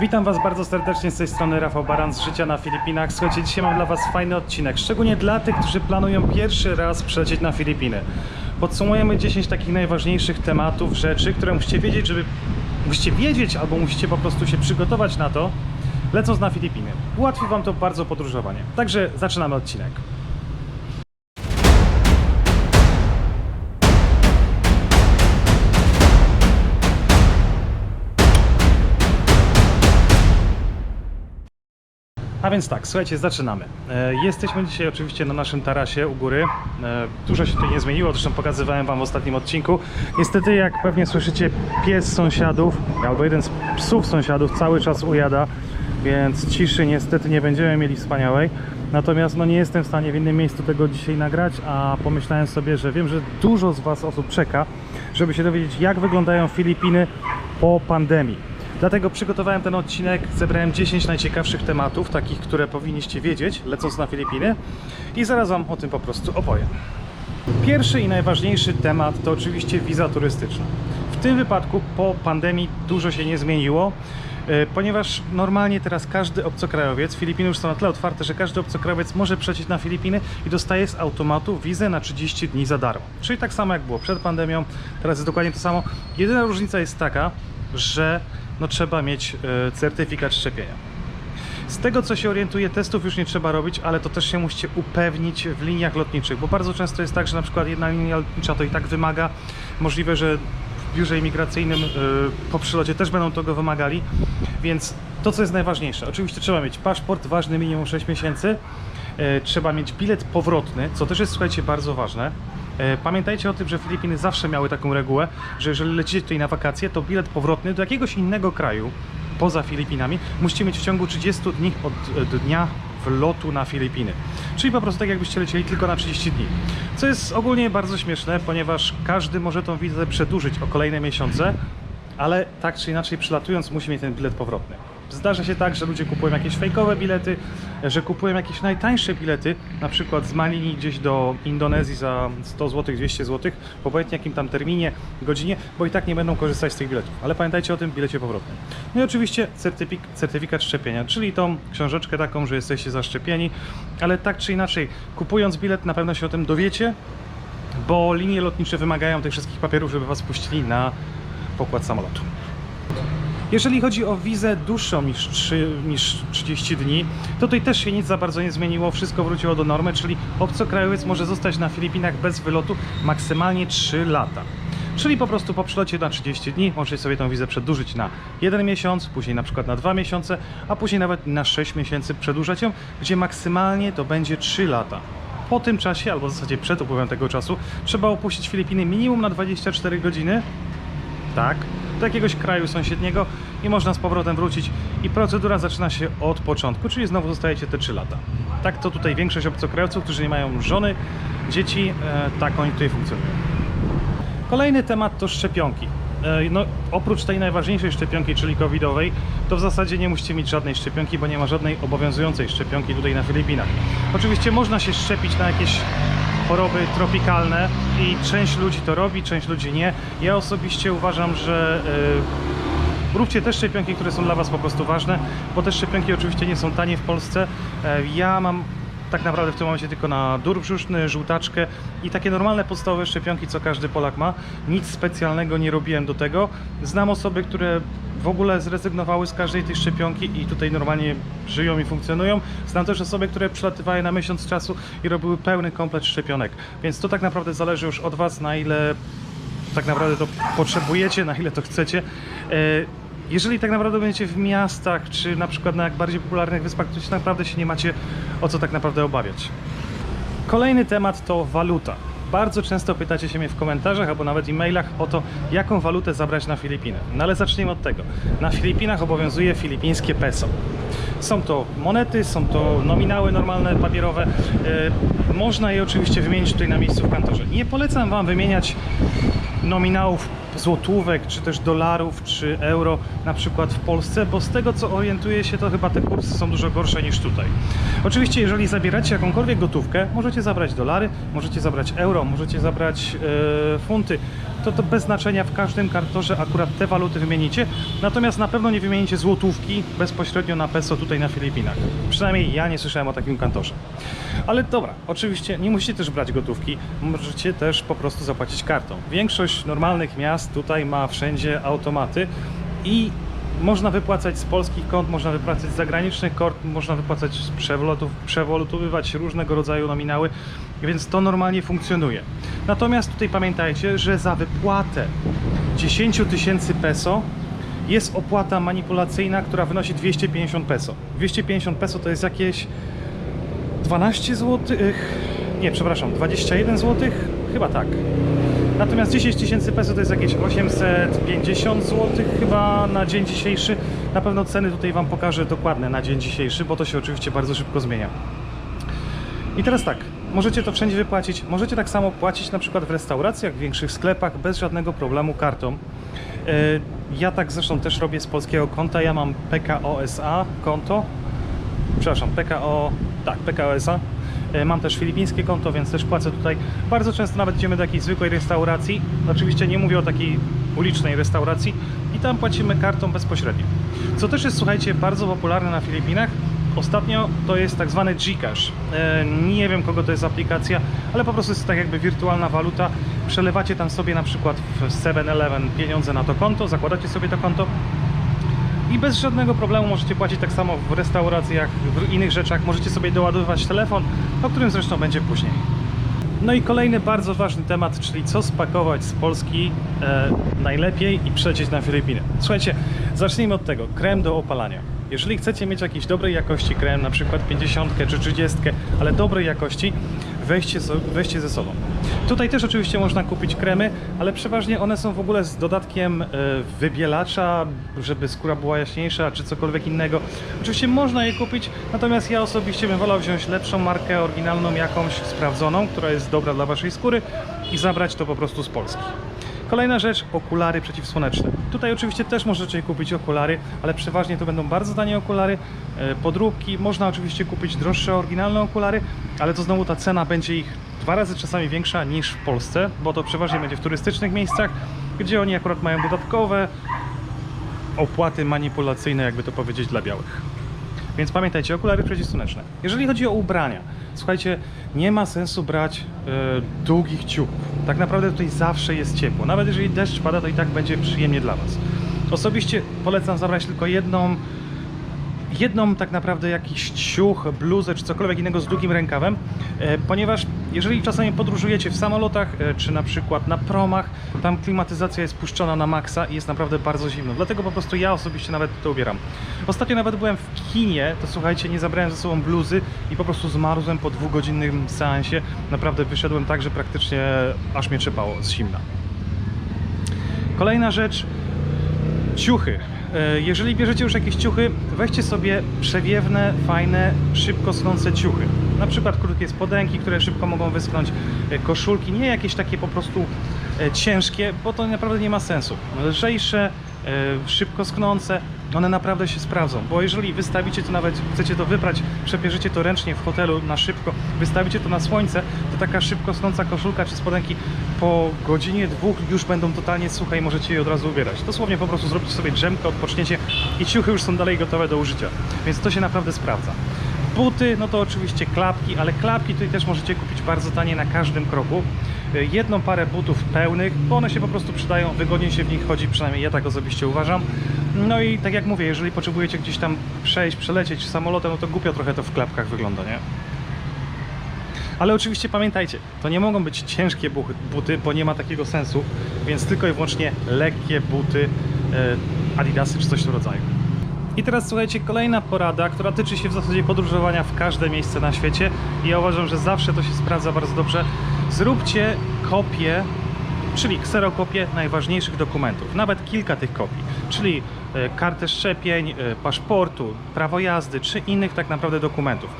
Witam Was bardzo serdecznie z tej strony Rafał Baran z Życia na Filipinach. Słuchajcie, dzisiaj mam dla Was fajny odcinek, szczególnie dla tych, którzy planują pierwszy raz przylecieć na Filipiny. Podsumujemy 10 takich najważniejszych tematów, rzeczy, które musicie wiedzieć, żeby musicie wiedzieć albo musicie po prostu się przygotować na to, lecąc na Filipiny. Ułatwi Wam to bardzo podróżowanie. Także zaczynamy odcinek. A więc tak, słuchajcie, zaczynamy. E, Jesteśmy dzisiaj oczywiście na naszym tarasie u góry. E, Dużo się tutaj nie zmieniło, zresztą pokazywałem Wam w ostatnim odcinku. Niestety, jak pewnie słyszycie, pies sąsiadów, albo jeden z psów sąsiadów cały czas ujada, więc ciszy niestety nie będziemy mieli wspaniałej. Natomiast no, nie jestem w stanie w innym miejscu tego dzisiaj nagrać, a pomyślałem sobie, że wiem, że dużo z Was osób czeka, żeby się dowiedzieć, jak wyglądają Filipiny po pandemii. Dlatego przygotowałem ten odcinek, zebrałem 10 najciekawszych tematów, takich, które powinniście wiedzieć, lecąc na Filipiny i zaraz Wam o tym po prostu opowiem. Pierwszy i najważniejszy temat to oczywiście wiza turystyczna. W tym wypadku po pandemii dużo się nie zmieniło, e, ponieważ normalnie teraz każdy obcokrajowiec, Filipiny już są na tyle otwarte, że każdy obcokrajowiec może przecieć na Filipiny i dostaje z automatu wizę na 30 dni za darmo. Czyli tak samo jak było przed pandemią, teraz jest dokładnie to samo. Jedyna różnica jest taka, że no trzeba mieć e, certyfikat szczepienia. Z tego co się orientuję, testów już nie trzeba robić, ale to też się musicie upewnić w liniach lotniczych, bo bardzo często jest tak, że na przykład jedna linia lotnicza to i tak wymaga. Możliwe, że w biurze imigracyjnym y, po przylocie też będą tego wymagali, więc to co jest najważniejsze, oczywiście trzeba mieć paszport ważny minimum 6 miesięcy, y, trzeba mieć bilet powrotny, co też jest słuchajcie bardzo ważne. E, Pamiętajcie o tym, że Filipiny zawsze miały taką regułę, że jeżeli lecicie tutaj na wakacje, to bilet powrotny do jakiegoś innego kraju poza Filipinami musicie mieć w ciągu 30 dni od e, dnia wlotu na Filipiny. Czyli po prostu tak jakbyście lecieli tylko na 30 dni. Co jest ogólnie bardzo śmieszne, ponieważ każdy może tą wizę przedłużyć o kolejne miesiące, ale tak czy inaczej przylatując musi mieć ten bilet powrotny. Zdarza się tak, że ludzie kupują jakieś fejkowe bilety, że kupują jakieś najtańsze bilety, na przykład z Malini gdzieś do Indonezji za 100 zł, 200 zł, w obojętnie jakim tam terminie, godzinie, bo i tak nie będą korzystać z tych biletów. Ale pamiętajcie o tym bilecie powrotnym. No i oczywiście certyfik certyfikat szczepienia, czyli tą książeczkę taką, że jesteście zaszczepieni, ale tak czy inaczej, kupując bilet na pewno się o tym dowiecie, bo linie lotnicze wymagają tych wszystkich papierów, żeby Was puścili na pokład samolotu. Jeżeli chodzi o wizę dłuższą niż, 3, niż 30 dni, to tutaj też się nic za bardzo nie zmieniło, wszystko wróciło do normy, czyli obcokrajowiec może zostać na Filipinach bez wylotu maksymalnie 3 lata. Czyli po prostu po przylocie na 30 dni możecie sobie tą wizę przedłużyć na 1 miesiąc, później na przykład na 2 miesiące, a później nawet na 6 miesięcy przedłużać ją, gdzie maksymalnie to będzie 3 lata. Po tym czasie, albo w zasadzie przed upływem tego czasu, trzeba opuścić Filipiny minimum na 24 godziny, tak, do jakiegoś kraju sąsiedniego i można z powrotem wrócić i procedura zaczyna się od początku, czyli znowu zostajecie te 3 lata. Tak to tutaj większość obcokrajowców, którzy nie mają żony, dzieci, e, tak oni tutaj funkcjonują. Kolejny temat to szczepionki. E, No, oprócz tej najważniejszej szczepionki, czyli covidowej, to w zasadzie nie musicie mieć żadnej szczepionki, bo nie ma żadnej obowiązującej szczepionki tutaj na Filipinach. Oczywiście można się szczepić na jakieś choroby tropikalne i część ludzi to robi, część ludzi nie. Ja osobiście uważam, że e, róbcie te szczepionki, które są dla Was po prostu ważne, bo te szczepionki oczywiście nie są tanie w Polsce. E, Ja mam tak naprawdę w tym momencie tylko na dur brzuszny, żółtaczkę i takie normalne podstawowe szczepionki, co każdy Polak ma. Nic specjalnego nie robiłem do tego. Znam osoby, które w ogóle zrezygnowały z każdej tej szczepionki i tutaj normalnie żyją i funkcjonują. Znam też osoby, które przylatywały na miesiąc czasu i robiły pełny komplet szczepionek. Więc to tak naprawdę zależy już od Was, na ile tak naprawdę to potrzebujecie, na ile to chcecie. Jeżeli tak naprawdę będziecie w miastach, czy na przykład na jak bardziej popularnych wyspach, to się naprawdę się nie macie o co tak naprawdę obawiać. Kolejny temat to waluta. Bardzo często pytacie się mnie w komentarzach albo nawet e-mailach o to, jaką walutę zabrać na Filipiny. No ale zacznijmy od tego. Na Filipinach obowiązuje filipińskie peso. Są to monety, są to nominały normalne, papierowe. E, można je oczywiście wymienić tutaj na miejscu w kantorze. Nie polecam Wam wymieniać nominałów złotówek, czy też dolarów, czy euro na przykład w Polsce, bo z tego co orientuję się, to chyba te kursy są dużo gorsze niż tutaj. Oczywiście, jeżeli zabieracie jakąkolwiek gotówkę, możecie zabrać dolary, możecie zabrać euro, możecie zabrać e, funty. To to bez znaczenia w każdym kartorze akurat te waluty wymienicie. Natomiast na pewno nie wymienicie złotówki bezpośrednio na peso tutaj na Filipinach. Przynajmniej ja nie słyszałem o takim kantorze. Ale dobra, oczywiście nie musicie też brać gotówki, możecie też po prostu zapłacić kartą. Większość normalnych miast tutaj ma wszędzie automaty i można wypłacać z polskich kont, można wypłacać z zagranicznych kont, można wypłacać z przewolotów, przewolutowywać różnego rodzaju nominały, więc to normalnie funkcjonuje. Natomiast tutaj pamiętajcie, że za wypłatę 10 000 tysięcy peso jest opłata manipulacyjna, która wynosi 250 peso. 250 peso to jest jakieś 12 zł. Nie, przepraszam, 21 zł? Chyba tak. Natomiast 10 tysięcy peso to jest jakieś 850 zł chyba na dzień dzisiejszy. Na pewno ceny tutaj Wam pokażę dokładne na dzień dzisiejszy, bo to się oczywiście bardzo szybko zmienia. I teraz tak, możecie to wszędzie wypłacić. Możecie tak samo płacić na przykład w restauracjach, w większych sklepach bez żadnego problemu kartą. E, Ja tak zresztą też robię z polskiego konta. Ja mam PKOSA konto. Przepraszam, PKO. Tak, PKOSA. E, Mam też filipińskie konto, więc też płacę tutaj. Bardzo często nawet idziemy do jakiejś zwykłej restauracji. Oczywiście nie mówię o takiej ulicznej restauracji i tam płacimy kartą bezpośrednio. Co też jest, słuchajcie, bardzo popularne na Filipinach. Ostatnio to jest tak zwany Gcash. E, Nie wiem kogo to jest aplikacja, ale po prostu jest tak jakby wirtualna waluta. Przelewacie tam sobie na przykład w 7-Eleven pieniądze na to konto, zakładacie sobie to konto i bez żadnego problemu możecie płacić tak samo w restauracjach, w innych rzeczach. Możecie sobie doładowywać telefon, o którym zresztą będzie później. No i kolejny bardzo ważny temat, czyli co spakować z Polski e, najlepiej i przylecieć na Filipiny. Słuchajcie, zacznijmy od tego. Krem do opalania. Jeżeli chcecie mieć jakiś dobrej jakości krem, na przykład 50 czy 30, ale dobrej jakości, weźcie, so- weźcie ze sobą. Tutaj też oczywiście można kupić kremy, ale przeważnie one są w ogóle z dodatkiem e, wybielacza, żeby skóra była jaśniejsza, czy cokolwiek innego. Oczywiście można je kupić, natomiast ja osobiście bym wolał wziąć lepszą markę, oryginalną, jakąś sprawdzoną, która jest dobra dla waszej skóry i zabrać to po prostu z Polski. Kolejna rzecz, okulary przeciwsłoneczne. Tutaj oczywiście też możecie kupić okulary, ale przeważnie to będą bardzo tanie okulary, e, podróbki. Można oczywiście kupić droższe, oryginalne okulary, ale to znowu ta cena będzie ich dwa razy czasami większa niż w Polsce, bo to przeważnie będzie w turystycznych miejscach, gdzie oni akurat mają dodatkowe opłaty manipulacyjne, jakby to powiedzieć, dla białych. Więc pamiętajcie, okulary przeciwsłoneczne. Jeżeli chodzi o ubrania, słuchajcie, nie ma sensu brać e, długich ciuchów. Tak naprawdę tutaj zawsze jest ciepło. Nawet jeżeli deszcz pada, to i tak będzie przyjemnie dla Was. Osobiście polecam zabrać tylko jedną, jedną tak naprawdę jakiś ciuch, bluzę czy cokolwiek innego z długim rękawem, e, ponieważ jeżeli czasami podróżujecie w samolotach e, czy na przykład na promach, tam klimatyzacja jest puszczona na maksa i jest naprawdę bardzo zimno. Dlatego po prostu ja osobiście nawet to ubieram. Ostatnio nawet byłem w kinie, to słuchajcie, nie zabrałem ze sobą bluzy i po prostu zmarzłem po dwugodzinnym seansie. Naprawdę wyszedłem tak, że praktycznie aż mnie trzepało z zimna. Kolejna rzecz, ciuchy. E, Jeżeli bierzecie już jakieś ciuchy, weźcie sobie przewiewne, fajne, szybko schnące ciuchy. Na przykład krótkie spodenki, które szybko mogą wyschnąć, e, koszulki, nie jakieś takie po prostu e, ciężkie, bo to naprawdę nie ma sensu. Lżejsze, e, szybko schnące, one naprawdę się sprawdzą, bo jeżeli wystawicie to nawet, chcecie to wyprać, przepierzycie to ręcznie w hotelu na szybko, wystawicie to na słońce, to taka szybko schnąca koszulka czy spodenki po godzinie, dwóch już będą totalnie suche i możecie je od razu ubierać. Dosłownie po prostu zróbcie sobie drzemkę, odpoczniecie i ciuchy już są dalej gotowe do użycia, więc to się naprawdę sprawdza. Buty, no to oczywiście klapki, ale klapki tutaj też możecie kupić bardzo tanie na każdym kroku. Y, Jedną parę butów pełnych, bo one się po prostu przydają, wygodnie się w nich chodzi, przynajmniej ja tak osobiście uważam. No i tak jak mówię, jeżeli potrzebujecie gdzieś tam przejść, przelecieć samolotem, no to głupio trochę to w klapkach wygląda, nie? Ale oczywiście pamiętajcie, to nie mogą być ciężkie buty, bo nie ma takiego sensu, więc tylko i wyłącznie lekkie buty, e, adidasy czy coś w tym rodzaju. I teraz słuchajcie, kolejna porada, która tyczy się w zasadzie podróżowania w każde miejsce na świecie i ja uważam, że zawsze to się sprawdza bardzo dobrze. Zróbcie kopię, czyli kserokopię najważniejszych dokumentów, nawet kilka tych kopii, czyli e, kartę szczepień, e, paszportu, prawo jazdy czy innych tak naprawdę dokumentów.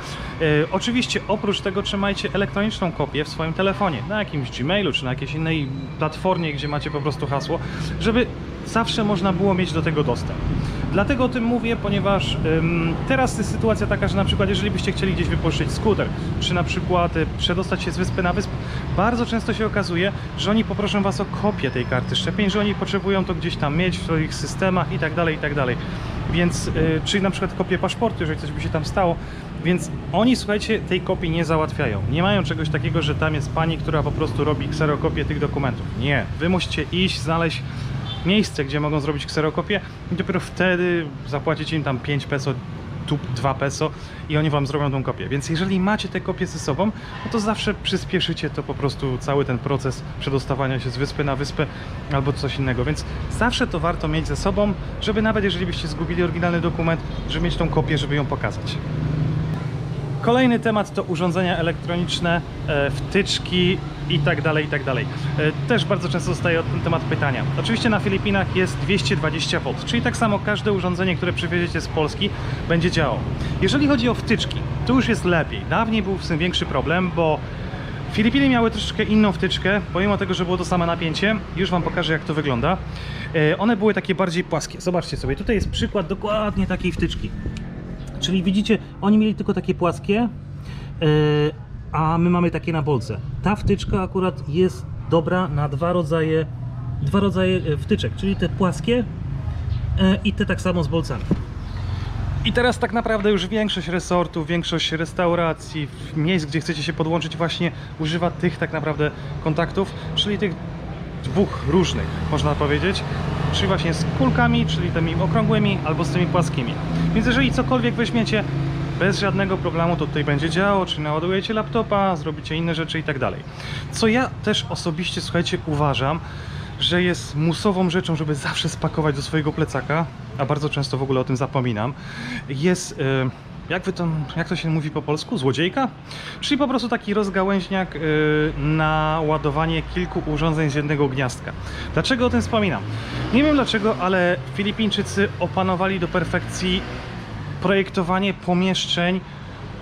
E, Oczywiście oprócz tego trzymajcie elektroniczną kopię w swoim telefonie, na jakimś Gmailu czy na jakiejś innej platformie, gdzie macie po prostu hasło, żeby zawsze można było mieć do tego dostęp. Dlatego o tym mówię, ponieważ ym, teraz jest sytuacja taka, że na przykład jeżeli byście chcieli gdzieś wypożyczyć skuter, czy na przykład y, przedostać się z wyspy na wyspę, bardzo często się okazuje, że oni poproszą Was o kopię tej karty szczepień, że oni potrzebują to gdzieś tam mieć w swoich systemach i tak dalej, i tak dalej. Więc, y, czyli na przykład kopię paszportu, jeżeli coś by się tam stało, więc oni, słuchajcie, tej kopii nie załatwiają. Nie mają czegoś takiego, że tam jest pani, która po prostu robi kserokopię tych dokumentów. Nie. Wy musicie iść, znaleźć miejsce, gdzie mogą zrobić kserokopię i dopiero wtedy zapłacicie im tam 5 peso tu 2 peso i oni wam zrobią tą kopię. Więc jeżeli macie te kopie ze sobą, no to zawsze przyspieszycie to po prostu cały ten proces przedostawania się z wyspy na wyspę albo coś innego. Więc zawsze to warto mieć ze sobą, żeby nawet jeżeli byście zgubili oryginalny dokument, żeby mieć tą kopię, żeby ją pokazać. Kolejny temat to urządzenia elektroniczne, e, wtyczki i tak dalej, i tak dalej. E, Też bardzo często dostaję o ten temat pytania. Oczywiście na Filipinach jest 220 V, czyli tak samo każde urządzenie, które przywieziecie z Polski będzie działało. Jeżeli chodzi o wtyczki, to już jest lepiej. Dawniej był z tym większy problem, bo Filipiny miały troszeczkę inną wtyczkę, pomimo tego, że było to same napięcie. Już Wam pokażę, jak to wygląda. E, One były takie bardziej płaskie. Zobaczcie sobie, tutaj jest przykład dokładnie takiej wtyczki. Czyli widzicie, oni mieli tylko takie płaskie, yy, a my mamy takie na bolce. Ta wtyczka akurat jest dobra na dwa rodzaje, dwa rodzaje e, wtyczek, czyli te płaskie e, i te tak samo z bolcami. I teraz tak naprawdę już większość resortów, większość restauracji, miejsc, gdzie chcecie się podłączyć właśnie używa tych tak naprawdę kontaktów, czyli tych dwóch różnych, można powiedzieć. Czyli właśnie z kulkami, czyli tymi okrągłymi albo z tymi płaskimi. Więc jeżeli cokolwiek weźmiecie bez żadnego problemu, to tutaj będzie działo, czy naładujecie laptopa, zrobicie inne rzeczy i tak dalej. Co ja też osobiście, słuchajcie, uważam, że jest musową rzeczą, żeby zawsze spakować do swojego plecaka, a bardzo często w ogóle o tym zapominam, jest, e, jak, wy to, jak to się mówi po polsku, złodziejka? Czyli po prostu taki rozgałęźniak e, na ładowanie kilku urządzeń z jednego gniazdka. Dlaczego o tym wspominam? Nie wiem dlaczego, ale Filipińczycy opanowali do perfekcji projektowanie pomieszczeń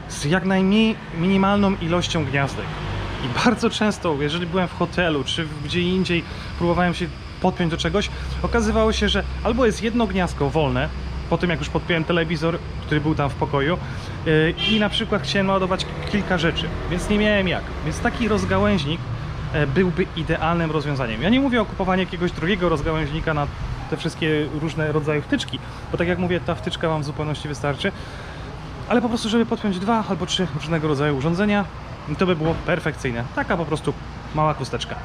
z jak najmniej minimalną ilością gniazdek. I bardzo często, jeżeli byłem w hotelu czy gdzie indziej próbowałem się podpiąć do czegoś, okazywało się, że albo jest jedno gniazdko wolne, po tym jak już podpiąłem telewizor, który był tam w pokoju yy, i na przykład chciałem ładować kilka rzeczy, więc nie miałem jak. Więc taki rozgałęźnik e, byłby idealnym rozwiązaniem. Ja nie mówię o kupowaniu jakiegoś drugiego rozgałęźnika na te wszystkie różne rodzaje wtyczki, bo tak jak mówię, ta wtyczka Wam w zupełności wystarczy ale po prostu, żeby podpiąć dwa albo trzy różnego rodzaju urządzenia, to by było perfekcyjne. Taka po prostu mała chusteczka.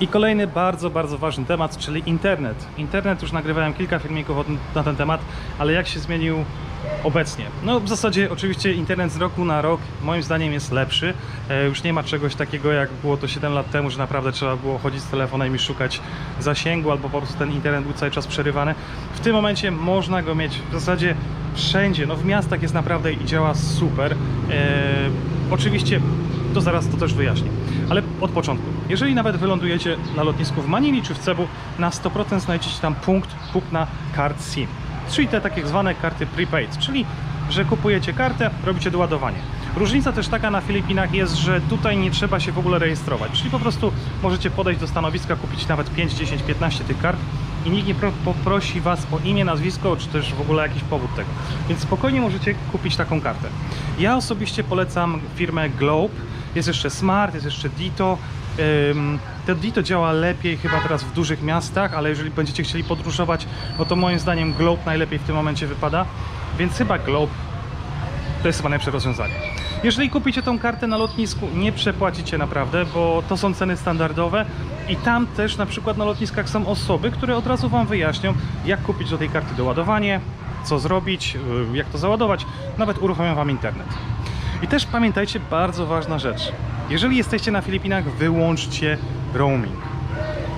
I kolejny bardzo, bardzo ważny temat, czyli internet. Internet, już nagrywałem kilka filmików na ten temat, ale jak się zmienił obecnie? No w zasadzie oczywiście internet z roku na rok moim zdaniem jest lepszy. E, już nie ma czegoś takiego jak było to 7 lat temu, że naprawdę trzeba było chodzić z telefonem i szukać zasięgu, albo po prostu ten internet był cały czas przerywany. W tym momencie można go mieć w zasadzie wszędzie. No w miastach jest naprawdę i działa super. E, oczywiście to zaraz to też wyjaśnię. Ale od początku. Jeżeli nawet wylądujecie na lotnisku w Manili czy w Cebu, na 100% znajdziecie tam punkt kupna kart SIM. Czyli te takie zwane karty prepaid, czyli że kupujecie kartę, robicie doładowanie. Różnica też taka na Filipinach jest, że tutaj nie trzeba się w ogóle rejestrować, czyli po prostu możecie podejść do stanowiska, kupić nawet 5, 10, 15 tych kart i nikt nie pro, poprosi Was o imię, nazwisko, czy też w ogóle jakiś powód tego. Więc spokojnie możecie kupić taką kartę. Ja osobiście polecam firmę Globe. Jest jeszcze Smart, jest jeszcze Dito. Ym, To działa lepiej chyba teraz w dużych miastach, ale jeżeli będziecie chcieli podróżować, no to moim zdaniem Globe najlepiej w tym momencie wypada. Więc chyba Globe to jest chyba najlepsze rozwiązanie. Jeżeli kupicie tą kartę na lotnisku, nie przepłacicie naprawdę, bo to są ceny standardowe i tam też na przykład na lotniskach są osoby, które od razu Wam wyjaśnią, jak kupić do tej karty doładowanie, co zrobić, yy, jak to załadować, nawet uruchomią Wam internet. I też pamiętajcie, bardzo ważna rzecz. Jeżeli jesteście na Filipinach, wyłączcie roaming.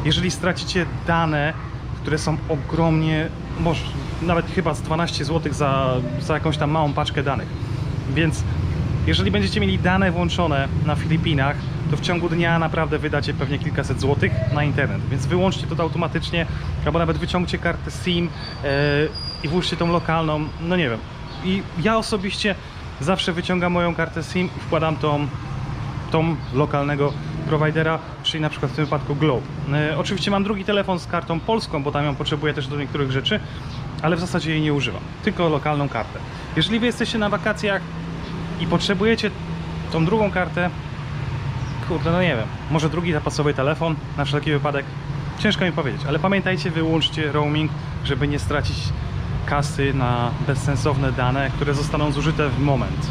Jeżeli stracicie dane, które są ogromnie, może nawet chyba z 12 zł za, za jakąś tam małą paczkę danych. Więc jeżeli będziecie mieli dane włączone na Filipinach, to w ciągu dnia naprawdę wydacie pewnie kilkaset złotych na internet. Więc wyłączcie to automatycznie, albo nawet wyciągcie kartę SIM yy, i włóżcie tą lokalną, no nie wiem. I ja osobiście zawsze wyciągam moją kartę SIM i wkładam tą tą lokalnego providera, czyli na przykład w tym wypadku Globe. E, oczywiście mam drugi telefon z kartą polską, bo tam ją potrzebuję też do niektórych rzeczy, ale w zasadzie jej nie używam, tylko lokalną kartę. Jeżeli wy jesteście na wakacjach i potrzebujecie tą drugą kartę, kurde, no nie wiem, może drugi zapasowy telefon na wszelki wypadek, ciężko mi powiedzieć, ale pamiętajcie, wyłączcie roaming, żeby nie stracić kasy na bezsensowne dane, które zostaną zużyte w moment.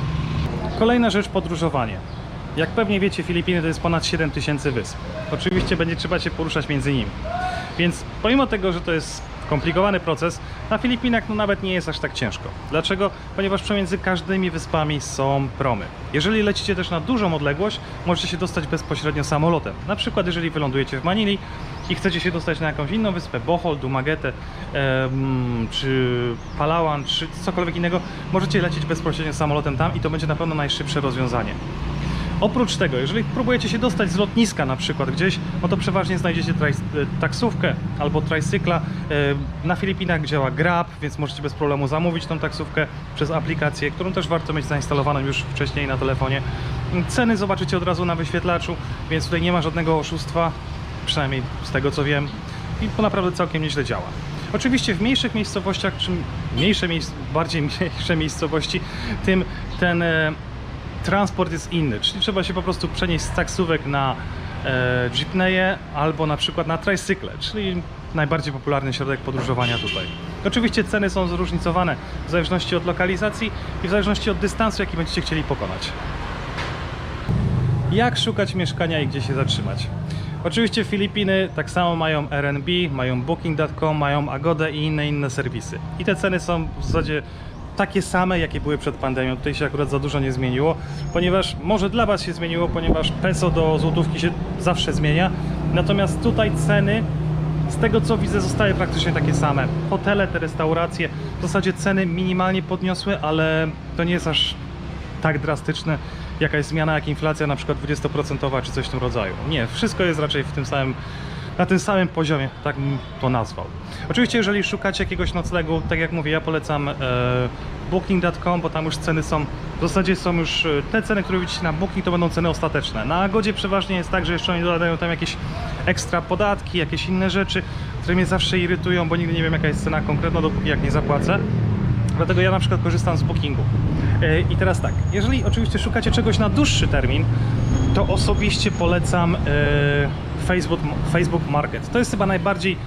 Kolejna rzecz, podróżowanie. Jak pewnie wiecie, Filipiny to jest ponad 7000 wysp. Oczywiście będzie trzeba się poruszać między nimi. Więc pomimo tego, że to jest skomplikowany proces, na Filipinach no nawet nie jest aż tak ciężko. Dlaczego? Ponieważ pomiędzy każdymi wyspami są promy. Jeżeli lecicie też na dużą odległość, możecie się dostać bezpośrednio samolotem. Na przykład jeżeli wylądujecie w Manili i chcecie się dostać na jakąś inną wyspę, Bohol, Dumaguete, em, czy Palawan, czy cokolwiek innego, możecie lecieć bezpośrednio samolotem tam i to będzie na pewno najszybsze rozwiązanie. Oprócz tego, jeżeli próbujecie się dostać z lotniska na przykład gdzieś, no to przeważnie znajdziecie e, taksówkę albo trajcykla. E, Na Filipinach działa Grab, więc możecie bez problemu zamówić tą taksówkę przez aplikację, którą też warto mieć zainstalowaną już wcześniej na telefonie. Ceny zobaczycie od razu na wyświetlaczu, więc tutaj nie ma żadnego oszustwa, przynajmniej z tego co wiem. I to naprawdę całkiem nieźle działa. Oczywiście w mniejszych miejscowościach, czym mniejsze bardziej mniejsze miejscowości, tym ten e, transport jest inny, czyli trzeba się po prostu przenieść z taksówek na e, jeepneye albo na przykład na tricykle, czyli najbardziej popularny środek podróżowania tutaj. Oczywiście ceny są zróżnicowane w zależności od lokalizacji i w zależności od dystansu, jaki będziecie chcieli pokonać. Jak szukać mieszkania i gdzie się zatrzymać? Oczywiście Filipiny tak samo mają Airbnb, mają Booking.com, mają Agodę i inne inne serwisy. I te ceny są w zasadzie takie same, jakie były przed pandemią. Tutaj się akurat za dużo nie zmieniło, ponieważ może dla Was się zmieniło, ponieważ peso do złotówki się zawsze zmienia. Natomiast tutaj ceny, z tego co widzę, zostały praktycznie takie same. Hotele, te restauracje, w zasadzie ceny minimalnie podniosły, ale to nie jest aż tak drastyczne, jaka jest zmiana, jak inflacja na przykład 20% czy coś w tym rodzaju. Nie, wszystko jest raczej w tym samym, na tym samym poziomie, tak bym to nazwał. Oczywiście, jeżeli szukacie jakiegoś noclegu, tak jak mówię, ja polecam e, booking.com, bo tam już ceny są, w zasadzie są już e, te ceny, które widzicie na Booking, to będą ceny ostateczne. Na Agodzie przeważnie jest tak, że jeszcze oni dodają tam jakieś ekstra podatki, jakieś inne rzeczy, które mnie zawsze irytują, bo nigdy nie wiem, jaka jest cena konkretna, dopóki jak nie zapłacę. Dlatego ja na przykład korzystam z bookingu. E, I teraz tak, jeżeli oczywiście szukacie czegoś na dłuższy termin, to osobiście polecam e, Facebook, Facebook Market. To jest chyba najbardziej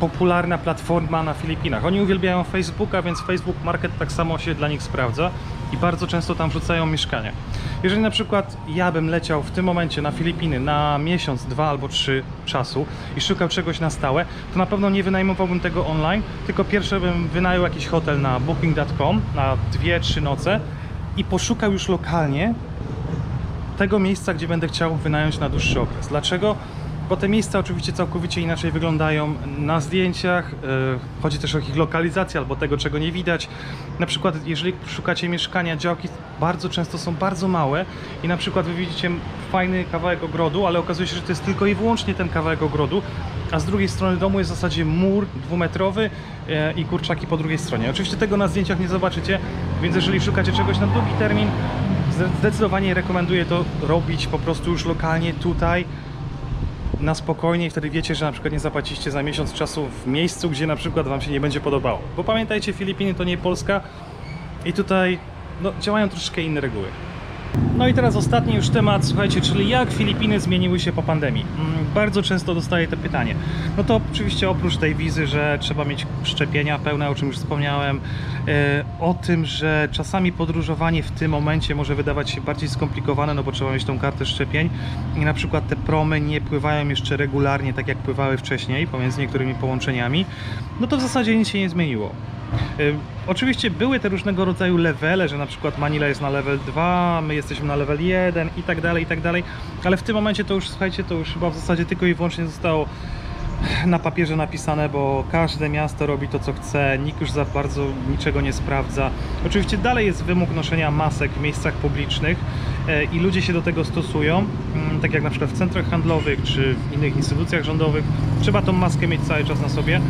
popularna platforma na Filipinach. Oni uwielbiają Facebooka, więc Facebook Market tak samo się dla nich sprawdza i bardzo często tam wrzucają mieszkania. Jeżeli na przykład ja bym leciał w tym momencie na Filipiny na miesiąc, dwa albo trzy czasu i szukał czegoś na stałe, to na pewno nie wynajmowałbym tego online, tylko pierwsze bym wynajął jakiś hotel na booking.com na dwie, trzy noce i poszukał już lokalnie tego miejsca, gdzie będę chciał wynająć na dłuższy okres. Dlaczego? Bo te miejsca oczywiście całkowicie inaczej wyglądają na zdjęciach. Yy, chodzi też o ich lokalizację albo tego, czego nie widać. Na przykład, jeżeli szukacie mieszkania, działki bardzo często są bardzo małe i na przykład wy widzicie fajny kawałek ogrodu, ale okazuje się, że to jest tylko i wyłącznie ten kawałek ogrodu, a z drugiej strony domu jest w zasadzie mur dwumetrowy e, i kurczaki po drugiej stronie. Oczywiście tego na zdjęciach nie zobaczycie, więc jeżeli szukacie czegoś na długi termin, zdecydowanie rekomenduję to robić po prostu już lokalnie tutaj na spokojnie i wtedy wiecie, że na przykład nie zapłaciście za miesiąc czasu w miejscu, gdzie na przykład Wam się nie będzie podobało. Bo pamiętajcie, Filipiny to nie Polska i tutaj no, działają troszeczkę inne reguły. No i teraz ostatni już temat, słuchajcie, czyli jak Filipiny zmieniły się po pandemii. Mm, Bardzo często dostaję to pytanie. No to oczywiście oprócz tej wizy, że trzeba mieć szczepienia pełne, o czym już wspomniałem, e, o tym, że czasami podróżowanie w tym momencie może wydawać się bardziej skomplikowane, no bo trzeba mieć tą kartę szczepień i na przykład te promy nie pływają jeszcze regularnie, tak jak pływały wcześniej, pomiędzy niektórymi połączeniami, no to w zasadzie nic się nie zmieniło. Oczywiście były te różnego rodzaju levele, że na przykład Manila jest na level 2, my jesteśmy na level 1 i tak dalej, i tak dalej, ale w tym momencie to już, słuchajcie, to już chyba w zasadzie tylko i wyłącznie zostało na papierze napisane, bo każde miasto robi to, co chce, nikt już za bardzo niczego nie sprawdza. Oczywiście dalej jest wymóg noszenia masek w miejscach publicznych e, i ludzie się do tego stosują, mm, tak jak na przykład w centrach handlowych czy w innych instytucjach rządowych. Trzeba tą maskę mieć cały czas na sobie.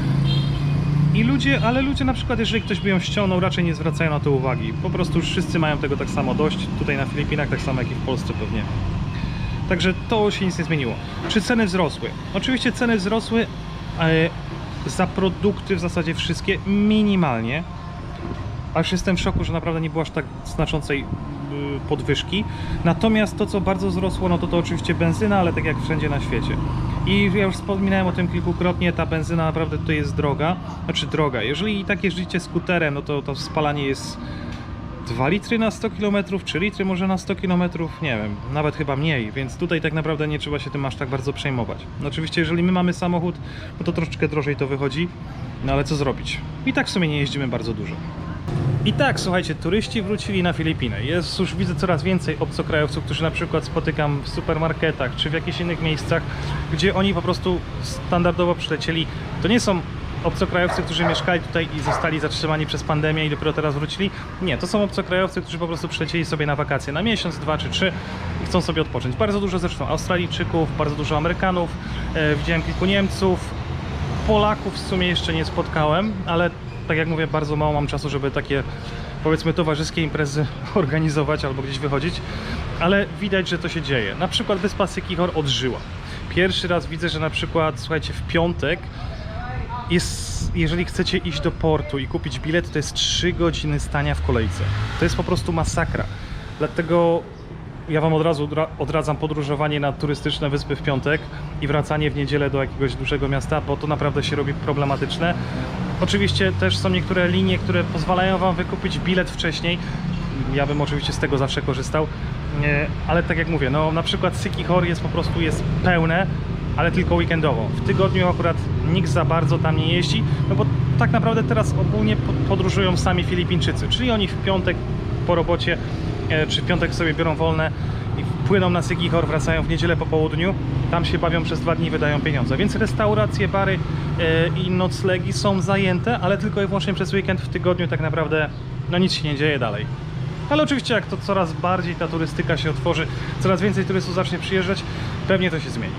I ludzie, ale ludzie na przykład, jeżeli ktoś by ją ściągnął, raczej nie zwracają na to uwagi. Po prostu wszyscy mają tego tak samo dość. Tutaj na Filipinach tak samo jak i w Polsce pewnie. Także to się nic nie zmieniło. Czy ceny wzrosły? Oczywiście ceny wzrosły, za produkty w zasadzie wszystkie minimalnie. Aż jestem w szoku, że naprawdę nie było aż tak znaczącej y, podwyżki. Natomiast to, co bardzo wzrosło, no to to oczywiście benzyna, ale tak jak wszędzie na świecie. I ja już wspominałem o tym kilkukrotnie, ta benzyna naprawdę to jest droga. Znaczy droga. Jeżeli i tak jeździcie skuterem, no to to spalanie jest 2 litry na 100 km, 3 litry może na 100 km, nie wiem, nawet chyba mniej, więc tutaj tak naprawdę nie trzeba się tym aż tak bardzo przejmować. No oczywiście, jeżeli my mamy samochód, no to troszeczkę drożej to wychodzi, no ale co zrobić? I tak w sumie nie jeździmy bardzo dużo. I tak, słuchajcie, turyści wrócili na Filipiny. Jest już widzę coraz więcej obcokrajowców, którzy na przykład spotykam w supermarketach czy w jakichś innych miejscach, gdzie oni po prostu standardowo przylecieli. To nie są obcokrajowcy, którzy mieszkali tutaj i zostali zatrzymani przez pandemię i dopiero teraz wrócili. Nie, to są obcokrajowcy, którzy po prostu przylecieli sobie na wakacje na miesiąc, dwa czy trzy i chcą sobie odpocząć. Bardzo dużo zresztą Australijczyków, bardzo dużo Amerykanów, e, widziałem kilku Niemców, Polaków w sumie jeszcze nie spotkałem, ale tak jak mówię, bardzo mało mam czasu, żeby takie powiedzmy towarzyskie imprezy organizować albo gdzieś wychodzić, ale widać, że to się dzieje. Na przykład wyspa Sykichor odżyła. Pierwszy raz widzę, że na przykład, słuchajcie, w piątek jest, jeżeli chcecie iść do portu i kupić bilet, to jest 3 godziny stania w kolejce. To jest po prostu masakra. Dlatego ja Wam od razu dra- odradzam podróżowanie na turystyczne wyspy w piątek i wracanie w niedzielę do jakiegoś dużego miasta, bo to naprawdę się robi problematyczne. Oczywiście też są niektóre linie, które pozwalają Wam wykupić bilet wcześniej. Ja bym oczywiście z tego zawsze korzystał, ale tak jak mówię, no na przykład Sykichor jest po prostu jest pełne, ale tylko weekendowo. W tygodniu akurat nikt za bardzo tam nie jeździ, no bo tak naprawdę teraz ogólnie po- podróżują sami Filipińczycy, czyli oni w piątek po robocie e, czy w piątek sobie biorą wolne płyną na Sykichor, wracają w niedzielę po południu, tam się bawią przez dwa dni, wydają pieniądze. Więc restauracje, bary e, i noclegi są zajęte, ale tylko i wyłącznie przez weekend w tygodniu tak naprawdę no nic się nie dzieje dalej. Ale oczywiście jak to coraz bardziej ta turystyka się otworzy, coraz więcej turystów zacznie przyjeżdżać, pewnie to się zmieni.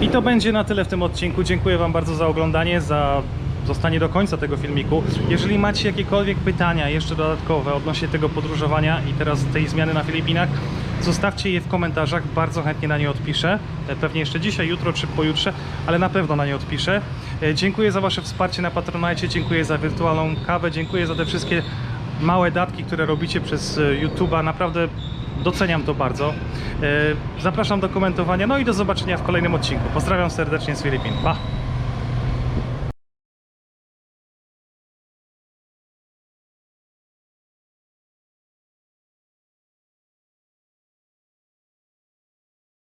I to będzie na tyle w tym odcinku. Dziękuję Wam bardzo za oglądanie, za zostanie do końca tego filmiku. Jeżeli macie jakiekolwiek pytania jeszcze dodatkowe odnośnie tego podróżowania i teraz tej zmiany na Filipinach, zostawcie je w komentarzach, bardzo chętnie na nie odpiszę. E, Pewnie jeszcze dzisiaj, jutro czy pojutrze, ale na pewno na nie odpiszę. E, Dziękuję za Wasze wsparcie na Patronite, dziękuję za wirtualną kawę, dziękuję za te wszystkie małe datki, które robicie przez e, YouTube'a. Naprawdę Doceniam to bardzo. Zapraszam do komentowania, no i do zobaczenia w kolejnym odcinku. Pozdrawiam serdecznie z Filipin. Pa!